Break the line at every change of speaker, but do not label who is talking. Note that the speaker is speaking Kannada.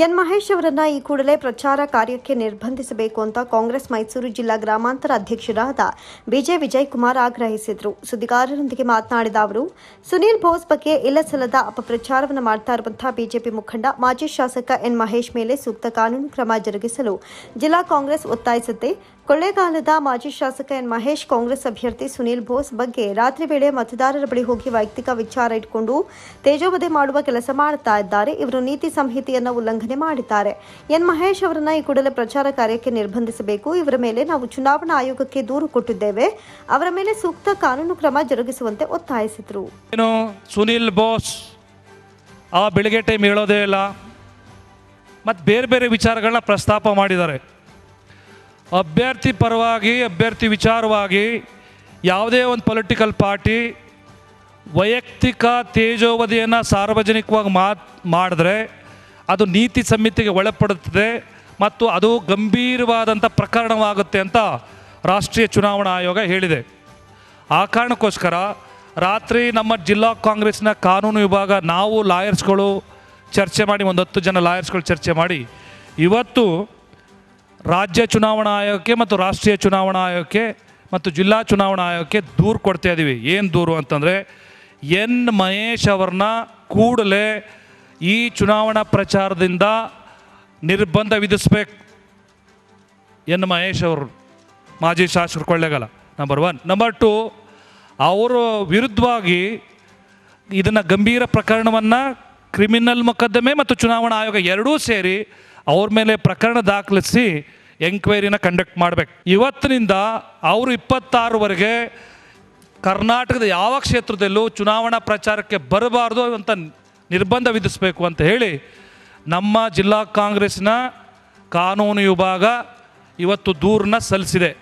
ಎನ್ ಮಹೇಶ್ ಅವರನ್ನ ಈ ಕೂಡಲೇ ಪ್ರಚಾರ ಕಾರ್ಯಕ್ಕೆ ನಿರ್ಬಂಧಿಸಬೇಕು ಅಂತ ಕಾಂಗ್ರೆಸ್ ಮೈಸೂರು ಜಿಲ್ಲಾ ಗ್ರಾಮಾಂತರ ಅಧ್ಯಕ್ಷರಾದ ಬಿಜೆ ವಿಜಯ್ ಕುಮಾರ್ ಆಗ್ರಹಿಸಿದ್ರು. ಸುದ್ದಿಗಾರರೊಂದಿಗೆ ಮಾತನಾಡಿದ ಅವರು, ಸುನೀಲ್ ಬೋಸ್ ಬಗ್ಗೆ ಇಲ್ಲಸಲ್ಲದ ಅಪಪ್ರಚಾರವನ್ನು ಮಾಡ್ತಾ ಇರುವಂತಹ ಬಿಜೆಪಿ ಮುಖಂಡ, ಮಾಜಿ ಶಾಸಕ ಎನ್ ಮಹೇಶ್ ಮೇಲೆ ಸೂಕ್ತ ಕಾನೂನು ಕ್ರಮ ಜರುಗಿಸಲು ಜಿಲ್ಲಾ ಕಾಂಗ್ರೆಸ್ ಒತ್ತಾಯಿಸುತ್ತೆ. ಕೊಳ್ಳೇಗಾಲದ ಮಾಜಿ ಶಾಸಕ ಎನ್ ಮಹೇಶ್, ಕಾಂಗ್ರೆಸ್ ಅಭ್ಯರ್ಥಿ ಸುನೀಲ್ ಬೋಸ್ ಬಗ್ಗೆ ರಾತ್ರಿ ವೇಳೆ ಮತದಾರರ ಬಳಿ ಹೋಗಿ ವೈಯಕ್ತಿಕ ವಿಚಾರ ಇಟ್ಕೊಂಡು ತೇಜೋವಧೆ ಮಾಡುವ ಕೆಲಸ ಮಾಡುತ್ತಾ ಇದ್ದಾರೆ. ಇವರು ನೀತಿ ಸಂಹಿತೆಯನ್ನು ಉಲ್ಲಂಘನೆ ಮಾಡಿದ್ದಾರೆ. ಎನ್ ಮಹೇಶ್ ಅವರನ್ನ ಈ ಕೂಡಲೇ ಪ್ರಚಾರ ಕಾರ್ಯಕ್ಕೆ ನಿರ್ಬಂಧಿಸಬೇಕು. ಇವರ ಮೇಲೆ ನಾವು ಚುನಾವಣಾ ಆಯೋಗಕ್ಕೆ ದೂರು ಕೊಟ್ಟಿದ್ದೇವೆ. ಅವರ ಮೇಲೆ ಸೂಕ್ತ ಕಾನೂನು ಕ್ರಮ ಜರುಗಿಸುವಂತೆ ಒತ್ತಾಯಿಸಿದರು.
ಸುನೀಲ್ ಬೋಸ್, ಆ ಬೆಳಿಗ್ಗೆ ಟೈಮ್ ಹೇಳೋದೇ ಇಲ್ಲ. ಮತ್ತೆ ಬೇರೆ ಬೇರೆ ವಿಚಾರಗಳನ್ನ ಪ್ರಸ್ತಾಪ ಮಾಡಿದ್ದಾರೆ. ಅಭ್ಯರ್ಥಿ ಪರವಾಗಿ, ಅಭ್ಯರ್ಥಿ ವಿಚಾರವಾಗಿ ಯಾವುದೇ ಒಂದು ಪೊಲಿಟಿಕಲ್ ಪಾರ್ಟಿ ವೈಯಕ್ತಿಕ ತೇಜೋವಧಿಯನ್ನು ಸಾರ್ವಜನಿಕವಾಗಿ ಮಾತ್, ಮಾಡಿದ್ರೆ ಅದು ನೀತಿ ಸಂಹಿತೆಗೆ ಒಳಪಡುತ್ತದೆ ಮತ್ತು ಅದು ಗಂಭೀರವಾದಂಥ ಪ್ರಕರಣವಾಗುತ್ತೆ ಅಂತ ರಾಷ್ಟ್ರೀಯ ಚುನಾವಣಾ ಆಯೋಗ ಹೇಳಿದೆ. ಆ ಕಾರಣಕ್ಕೋಸ್ಕರ ರಾತ್ರಿ ನಮ್ಮ ಜಿಲ್ಲಾ ಕಾಂಗ್ರೆಸ್ನ ಕಾನೂನು ವಿಭಾಗ ನಾವು ಲಾಯರ್ಸ್ಗಳು ಚರ್ಚೆ ಮಾಡಿ, ಒಂದು ಹತ್ತು ಜನ ಲಾಯರ್ಸ್ಗಳು ಚರ್ಚೆ ಮಾಡಿ, ಇವತ್ತು ರಾಜ್ಯ ಚುನಾವಣಾ ಆಯೋಗಕ್ಕೆ ಮತ್ತು ರಾಷ್ಟ್ರೀಯ ಚುನಾವಣಾ ಆಯೋಗಕ್ಕೆ ಮತ್ತು ಜಿಲ್ಲಾ ಚುನಾವಣಾ ಆಯೋಗಕ್ಕೆ ದೂರು ಕೊಡ್ತಾ ಇದ್ದೀವಿ ಏನು ದೂರು ಅಂತಂದರೆ ಎನ್ ಮಹೇಶ್ ಅವ್ರನ್ನ ಕೂಡಲೇ ಈ ಚುನಾವಣಾ ಪ್ರಚಾರದಿಂದ ನಿರ್ಬಂಧ ವಿಧಿಸ್ಬೇಕು. ಎನ್ ಮಹೇಶ್ ಅವರು ಮಾಜಿ ಶಾಸಕರು Kollegala number one number two ಅವರು ವಿರುದ್ಧವಾಗಿ ಇದನ್ನು ಗಂಭೀರ ಪ್ರಕರಣವನ್ನು ಕ್ರಿಮಿನಲ್ ಮೊಕದ್ದಮೆ ಮತ್ತು ಚುನಾವಣಾ ಆಯೋಗ ಎರಡೂ ಸೇರಿ ಅವ್ರ ಮೇಲೆ ಪ್ರಕರಣ ದಾಖಲಿಸಿ ಎಂಕ್ವೈರಿನ ಕಂಡಕ್ಟ್ ಮಾಡಬೇಕು. ಇವತ್ತಿನಿಂದ ಅವರು ಇಪ್ಪತ್ತಾರವರೆಗೆ ಕರ್ನಾಟಕದ ಯಾವ ಕ್ಷೇತ್ರದಲ್ಲೂ ಚುನಾವಣಾ ಪ್ರಚಾರಕ್ಕೆ ಬರಬಾರ್ದು ಅಂತ ನಿರ್ಬಂಧ ವಿಧಿಸಬೇಕು ಅಂತ ಹೇಳಿ ನಮ್ಮ ಜಿಲ್ಲಾ ಕಾಂಗ್ರೆಸ್ನ ಕಾನೂನು ವಿಭಾಗ ಇವತ್ತು ದೂರನ್ನ ಸಲ್ಲಿಸಿದೆ.